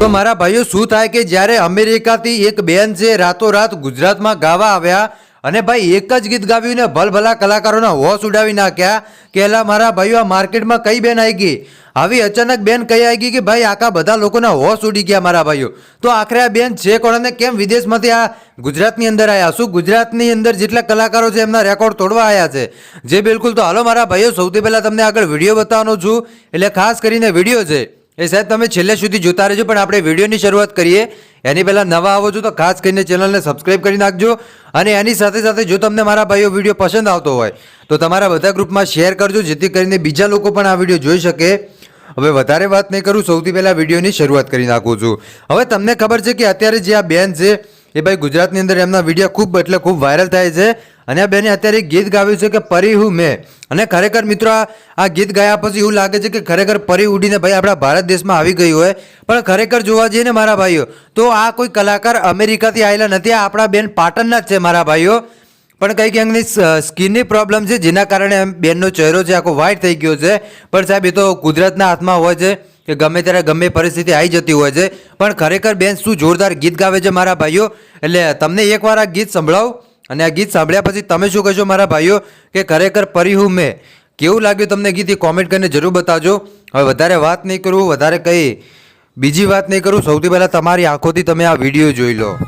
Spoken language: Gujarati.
તો મારા ભાઈઓ, શું થાય કે જ્યારે અમેરિકાથી એક બેન છે, રાતોરાત ગુજરાતમાં ગાવા આવ્યા અને ભાઈ એક જ ગીત ગાવ્યું ને ભલભલા કલાકારોના હોશ ઉડાવી નાખ્યા કે એલા મારા ભાઈઓ, આ માર્કેટમાં કઈ બેન આવી ગઈ? આવી અચાનક બેન કઈ આવી ગઈ કે ભાઈ, આખા બધા લોકોના હોશ ઉડી ગયા મારા ભાઈઓ. તો આખરે આ બેન છે કોણ અને કેમ વિદેશમાંથી આ ગુજરાતની અંદર આવ્યા શું ગુજરાતની અંદર જેટલા કલાકારો છે, એમના રેકોર્ડ તોડવા આવ્યા છે? જે બિલકુલ તો હાલો મારા ભાઈઓ, સૌથી પહેલાં તમને આગળ વીડિયો બતાવવાનો છું. એટલે ખાસ કરીને વીડિયો છે. એ સાહેબ, તમે છેલ્લે સુધી જોતા રહેજો, પણ આપણે વિડીયોની શરૂઆત કરીએ. એની પહેલાં નવા આવો છો તો ખાસ કરીને ચેનલને સબસ્ક્રાઇબ કરી નાખજો. અને એની સાથે સાથે જો તમને મારા ભાઈઓ વીડિયો પસંદ આવતો હોય, તો તમારા બધા ગ્રુપમાં શેર કરજો, જેથી કરીને બીજા લોકો પણ આ વીડિયો જોઈ શકે. હવે વધારે વાત નહીં કરું, સૌથી પહેલાં વિડીયોની શરૂઆત કરી નાખું છું. હવે તમને ખબર છે કે અત્યારે જે આ બેન છે એ ભાઈ ગુજરાતની અંદર એમના વીડિયો ખૂબ એટલે ખૂબ વાયરલ થાય છે. અને આ બેને અત્યારે ગીત ગાવ્યું છે કે પરી હું મેં. અને ખરેખર મિત્રો, આ ગીત ગાયા પછી એવું લાગે છે કે ખરેખર પરી ઉડીને ભાઈ આપણા ભારત દેશમાં આવી ગઈ હોય. પણ ખરેખર જોવા જઈએ ને મારા ભાઈઓ, તો આ કોઈ કલાકાર અમેરિકાથી આવેલા નથી. આ આપણા બેન પાટણના જ છે મારા ભાઈઓ. પણ કંઈક એમની સ્કિનની પ્રોબ્લેમ છે, જેના કારણે બેનનો ચહેરો છે આખો વ્હાઇટ થઈ ગયો છે. પણ સાહેબ, એ તો કુદરતના હાથમાં હોય છે. કે ગમે ત્યારે ગમે પરિસ્થિતિ આવી જતી હોય છે. પણ ખરેખર બેન, શું જોરદાર ગીત ગાવે છે મારા ભાઈઓ? એટલે તમને એકવાર આ ગીત સંભળાવું અને આ ગીત સાંભળ્યા પછી તમે શું કહેશો મારા ભાઈઓ? કે ખરેખર પરી હું મેં? કેવું લાગ્યું તમને ગીત? એ કોમેન્ટ કરીને જરૂર બતાવજો. હવે વધારે વાત નહીં કરું, વધારે કંઈ બીજી વાત નહીં કરું. સૌથી પહેલાં તમારી આંખોથી તમે આ વીડિયો જોઈ લો.